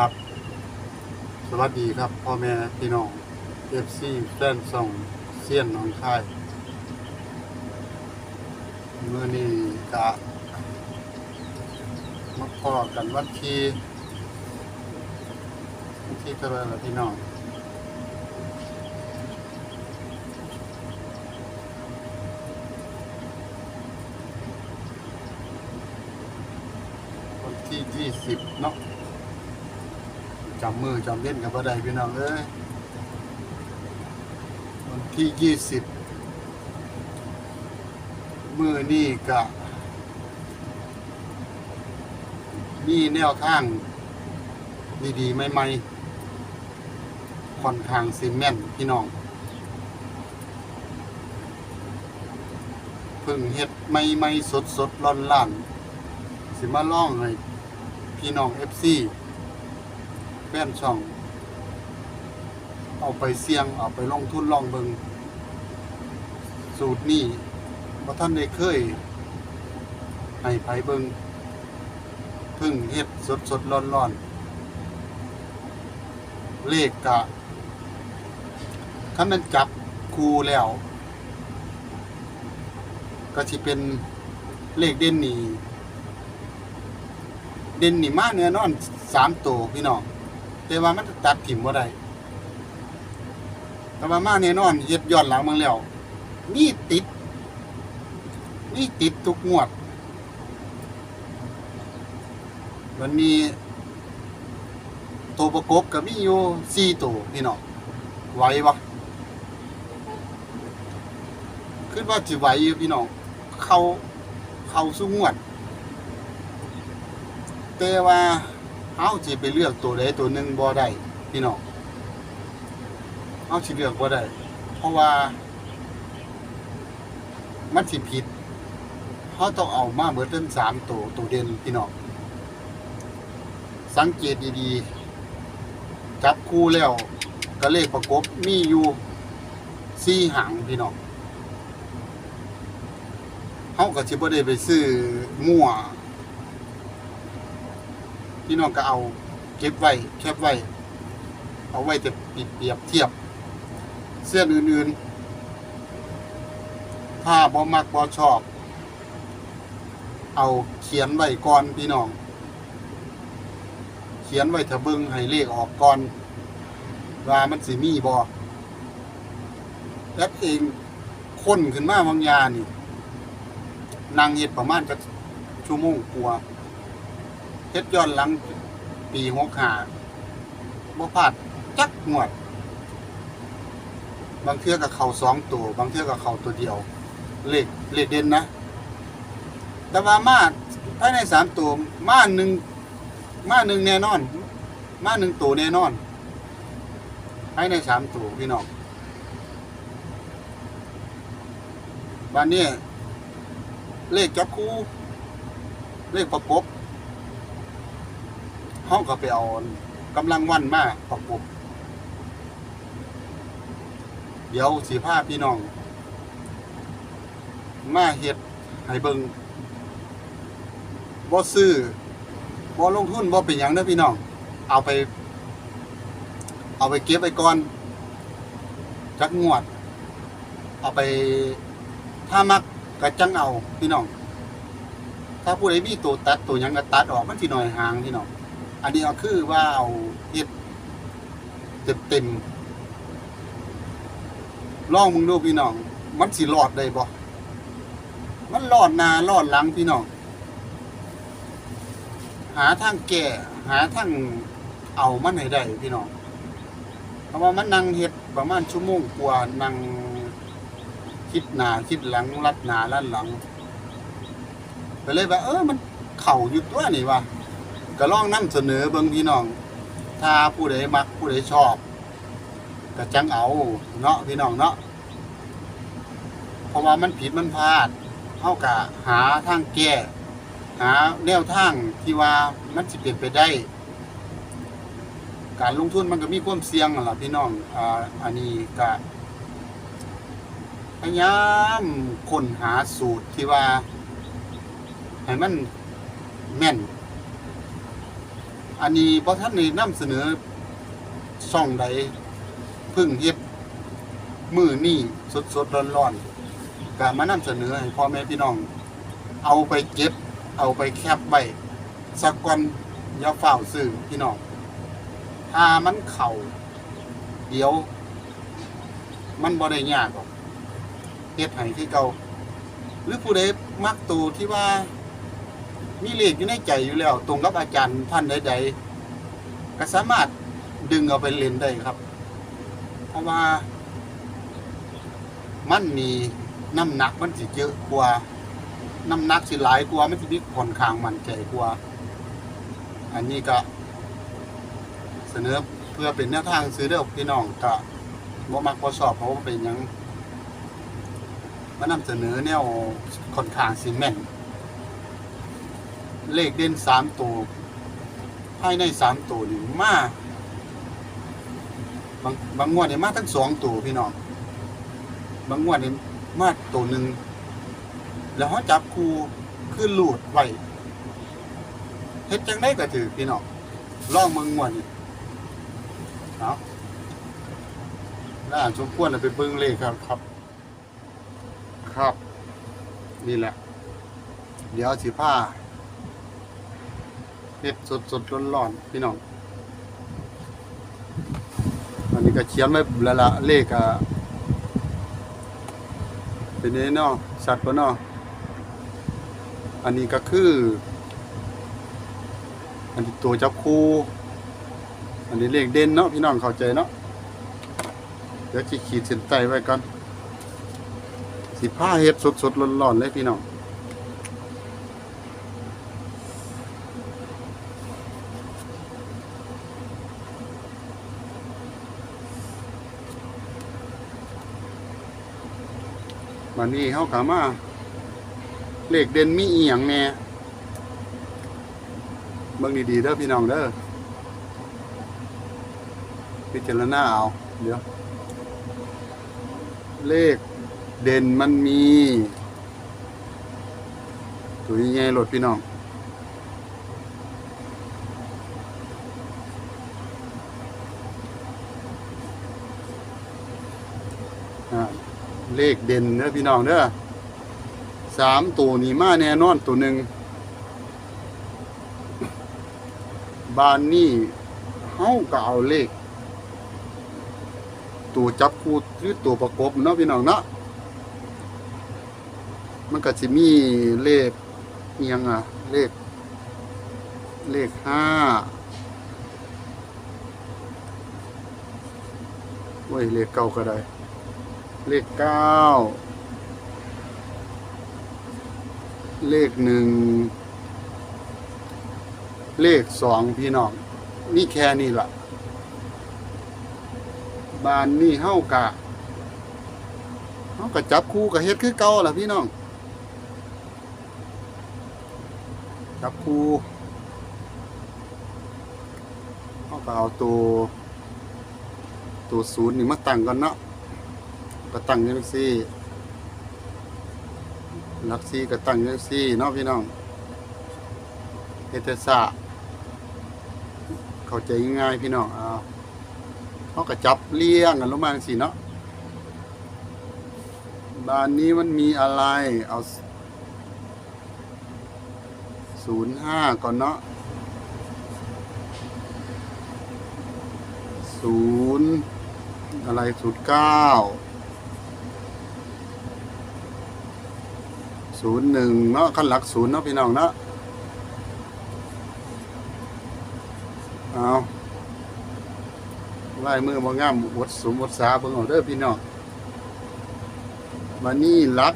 ครับ สวัสดีครับพ่อแม่พี่น้องเอฟซีแฟนส่องเซียนหนองคายเมื่อนี้กะมาพอกันวันที่ที่เท่าไรละพี่น้องวันที่ยี่สิบเนาะ จำมือจำเล่นกับบ่ได้พี่น้องเอ้ยวันที่ยี่สิบมือนี่กะมีแนวทางดีๆใหม่ๆค่อนข้างซีเมนต์พี่น้องพิ่งเฮ็ดใหม่ๆสดๆร้อนๆสิมาล่องให้พี่น้อง FC นช่อง เอาไปเสี่ยงเอาไปลงทุนลองเบิงสูตรนี้บ่ท่านได้เคยให้ไผเบิงเพึ่งเฮ็ดสดสดร้อนร้อนเลขกะถ้ามันจับคูแล้ว ก็สิเป็นเลขเด่นนี่เด่นนี่มากเนื้อนอนสามตัวพี่น้อง แต่ว่ามันตัดถิ่มบ่ได้แต่ว่ามาแน่นอนเฮ็ดย้อนหลังมาแล้วมีติดมีติดทุกงวดวันนี้ตัวประกบก็มีอยู่สี่ตัวพี่น้องไหวปะคิดว่าสิไหวอยู่พี่น้องเขาเขาสู้งวด แต่ว่า เฮาสิไปเลือกตัวใดตัวหนึ่งบ่ได้พี่น้องเฮาสิเลือกบ่ได้เพราะว่า มันสิผิดเฮาต้องเอามาเบิดทั้งสามตัวตัวเด่นพี่น้องสังเกตดีๆจับคู่แล้วก็เลขประกบมีอยู่สี่หางพี่น้องเฮาก็สิบ่ได้ไปซื้อมั่ว พี่น้องก็เอาเก็บไว้แคบไว้ เอาไว้จะปิดเปรียบเทียบ เสื้ออื่นๆ ถ้าบ่มักบ่ชอบ เอาเขียนไว้ก่อนพี่น้อง เขียนไว้ถ้าเบิ่งให้เลขออกก่อนว่ามันสิมีบ่แอดเองค้นขึ้นมาบางยานี่นั่งเฮ็ดประมาณจักชั่วโมงกว่า เฮ็ดย้อนหลังปีหกห้าบ่พลาดจักงวด บางเทื่อกับเขาสองตัว บางเทื่อกับเขาตัวเดียว เลขเลขเด่นนะ แต่ว่ามาภายในสามตัวมาหนึ่งมาหนึ่งแน่นอน มาหนึ่งตัวแน่นอนภายในสามตัวพี่น้องวันนี้เลขจับคู่ เลขประกบ ห้องก็ไปเอากำลังวันมาประกบเดี๋ยวสีผ้าพี่น้อง มาเฮ็ดให้เบิงบ่ซื้อบ่ลงทุนบ่เป็นหยังเด้อพี่น้อง เอาไป เอาไปเก็บไว้ก่อนจักงวด เอาไปถ้ามักก็จังเอาพี่น้อง ถ้าผู้ใดมีตัวตัดตัวยังก็ตัดออกมันสิหน่อยห่างพี่น้อง อันนี้ก็คือว่าเอาเฮ็ดเต็มเต็มๆลองมึงดูพี่น้อง มันสิรอดได้บ่มันรอดหน้ารอดหลังพี่น้อง หาทางแก้หาทางเอามันให้ได้พี่น้องเพราะว่ามันนั่งเฮ็ดประมาณชั่วโมงกว่านั่งคิดหน้าคิดหลังรัดหน้ารัดหลังไปเลยว่าเออมันเข่าอยู่ตัวนี่ว่ะ ก็ลองนำเสนอเบิ่งพี่น้อง ถ้าผู้ใดมักผู้ใดชอบก็จังเอาเนาะพี่น้องเนาะเพราะว่ามันผิดมันพลาดเฮากะหาทางแก้หาแนวทางที่ว่ามันสิเปลี่ยนไปได้ การลงทุนมันก็มีความเสี่ยงนั่นล่ะพี่น้องอ่าอันนี้ก็พยายามค้นหาสูตรที่ว่าให้มันแม่น อันนี้เพราะท่านนี่นำเสนอช่องใดพึ่งเฮ็ดมือนี่สดสดร้อนร้อนๆก็มานำเสนอให้พ่อแม่พี่น้อง เอาไปเก็บ เอาไปแคปไว้สักวันอย่าเฝ้าซื้อพี่น้องถ้ามันเข่าเดี๋ยว มันบ่ได้ยากหรอกเฮ็ดให้ที่เก่าหรือผู้ใดมักตูที่ว่า มีเลขอยู่ในใจอยู่แล้ว ตรงกับอาจารย์ท่านใดๆก็สามารถดึงเอาไปเล่นได้ครับ เพราะว่า มันมีน้ำหนักมันสิเยอะกว่าน้ำหนักสิหลายกว่ามันสิมีค่อนขางมั่นใจกว่า อันนี้ก็ เสนอเพื่อเป็นแนวทางซื้อเด้อพี่น้องก็บ่มักบ่ชอบเพราะว่าเป็นยังมานำเสนอแนวค่อนข้างสิแม่น เลขเด่นสามตัวภายในสามตัวนี่มา บางบางงวดเนี่ยมาทั้งสองตัวพี่น้อง บางงวดเนี่ยมาตัวหนึ่ง แล้วเขาจับคู่คือลูดไว้เฮ็ดจังได้ก็ถือพี่น้องลองเมืองงวดนี่เอาแล้วอ่านสมควรเลยไปเบิ่งเลขครับครับ ครับ นี่แหละ เดี๋ยวสิผ้า เฮ็ดสดสดร้อนร้อนๆพี่น้องอันนี้ก็เขียนไว้ล้วละเลขอะเป็นนี้เนาะสัตว์ปะเนาะอันนี้ก็คือ อันนี้ตัวจับคู่ อันนี้เลขเด่นเนาะพี่น้องเข้าใจเนาะเดี๋ยวจะขีดเส้นใต้ไว้ก่อนสิผ้าเฮ็ดสดสดร้อนร้อนๆเลยพี่น้อง วันนี้เขากามาเลขเด่นมีเอียงแน่เบิ่งดีๆเด้อพี่น้องเด้อพิจารณาเอา เดี๋ยว เลขเด่นมันมี ตัวใหญ่ๆโหลดพี่น้อง อ่า เลขเด่นเด้อพี่น้องเด้อสามตัวนี้มาแน่นอนตัวหนึ่งบานนี่เฮาก็เอาเลข ตัวจับคู่หรือตัวประกบเนาะพี่น้องเนาะมันก็สิมีเลขเอียงอะ เลข เลขห้าโอ้ยเลขเก้าก็ได้ เลขเก้าเลขหนึ่งเลขสองพี่น้อง นี่แค่นี้ล่ะบานนี่เฮากะเฮากะจับคู่กับเฮ็ดคือเก่าล่ะพี่น้อง จับคู่เฮาก็เอาตัวตัวศูนย์นี่มาตั้งก่อนเนาะ ก็ตั้งยังซี่หลักซี่ก็ตั้งยังซี่เนาะพี่น้องเฮดเทศะเข้าใจง่ายพี่น้องเอาเขาก็จับเลี้ยงกันลงมาจังซี่เนาะบ้านนี้มันมีอะไรเอาศูนย์ห้าก่อนเนาะศูนย์อะไรศูนย์เก้า ศูนย์หนึ่งเนาะขั้นหลักศูนย์เนาะพี่น้องเนาะเอาลายมือบ่งงามวดสมวดสาเบิ่งเอาเด้อพี่น้องมานี่ลัก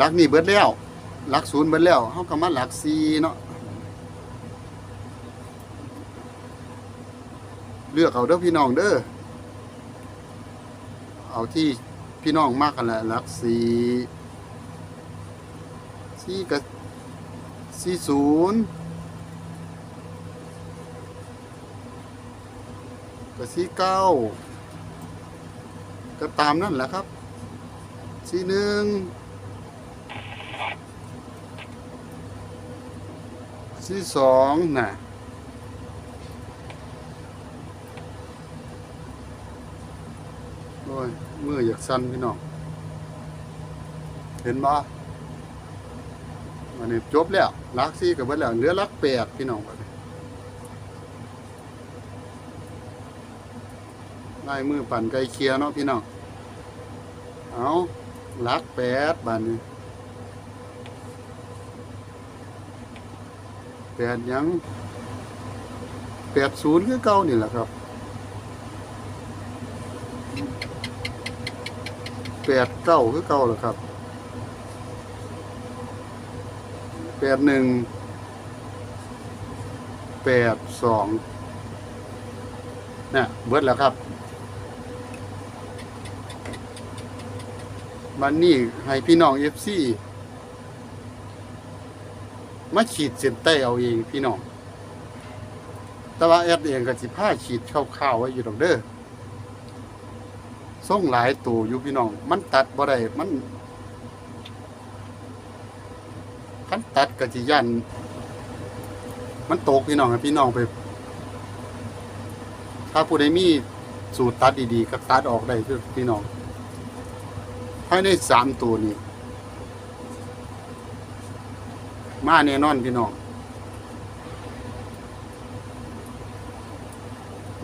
ลักนี่เบิดแล้วลักศูนย์เบิดแล้วเฮาก็มาหลักสี่เนาะเลือกเอาเด้อพี่น้องเด้อเอาที่พี่น้องมากกันแหละหลักสี่ สี่กับสี่ศูนย์กับสี่เก้าก็ตามนั่นแหละครับสี่หนึ่งสี่สองน่ะโอ้ยมืออยากสั่นพี่น้องเห็นบ่ วันนี้จบแล้วลักซี่กับเบิดแล้วเหลือลักแปดพี่น้องบัดนี้ลายมือปั่นไกลเคลียร์เนาะพี่น้องเอาลักแปดบานนี้แปดยังแปดศูนย์คือเก่านี่แหละครับแปดเก้าคือเก่าเหรอครับ แปดหนึ่งแปดสองเนี่ยเบิดแล้วครับมันนี่ให้พี่น้องเอฟซีมาขีดเส้นใต้เอาเองพี่น้อง แต่ว่าแอดเองก็สิผ้าขีดข้าวๆไว้อยู่ดอกเด้อส่งหลายตัวอยู่พี่น้อง มันตัดบ่ได้มัน คันตัดกะจิยันมันตกพี่น้องพี่น้องไป ถ้าผู้ใดมีสูตรตัดดีๆก็ตัดออกได้คือพี่น้องภายในสามตัวนี้ มาแน่นอนพี่น้อง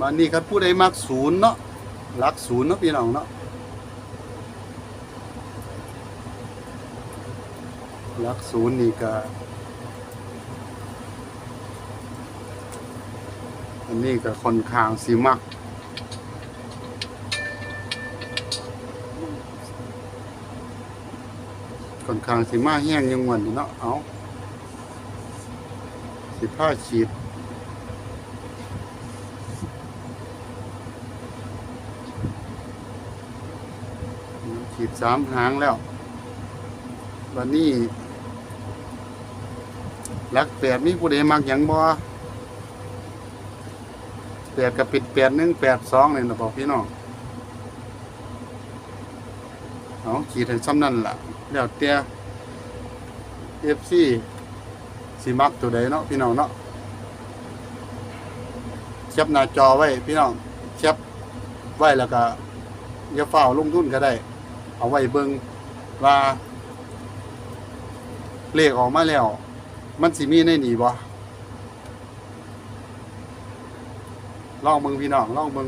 มานี่ครับผู้ใดมักศูนย์เนาะหลักศูนย์เนาะพี่น้องเนาะ ลักศูนย์นี่ก็อันนี้ก็ค่อนข้างสิมัก ค่อนข้างสิมาแห้งยังวันนี่เนาะเอาสิผ้าฉีดขีดสามหางแล้ว วันนี้ ลักแปดมีผู้ใดมักหยังบ่แปดกับปิดแปดหนึ่งแปดสองเลยนะบอกพี่น้องเอาขีดให้ซ้ำนั่นล่ะแล้วเตี้ยเอฟซีสิมักตัวใดเนาะพี่น้องเนาะแคปหน้าจอไว้พี่น้องแคปไว้แล้วก็อย่าเฝ้าลงทุนก็ได้ เอาไว้เบิ่งว่าเลขออกมาแล้ว มันสิมีในหนีบ่ลองเบิ่งพี่น้องลองเบิ่ง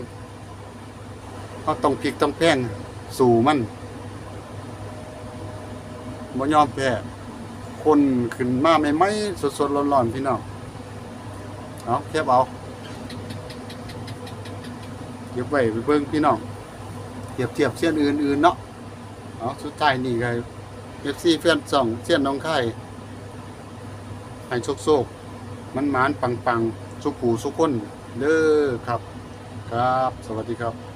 เขาต้องพลิกต้องแพงสู่มันบ่ยอมแพ้คนขึ้นมาใหม่ๆสดๆร้อนพี่น้องเอาเก็บเอาเก็บไว้ไปเบิ่งพี่น้องเทียบเทียบเส้นอื่นๆเนาะเอาสุดท้ายนี่ก็เอฟซีเพื่อนสองเส้นน้องไข่ ให้โชคโชคมันหมานปังปังๆสุขูสุขคนเด้อครับ ครับ สวัสดีครับ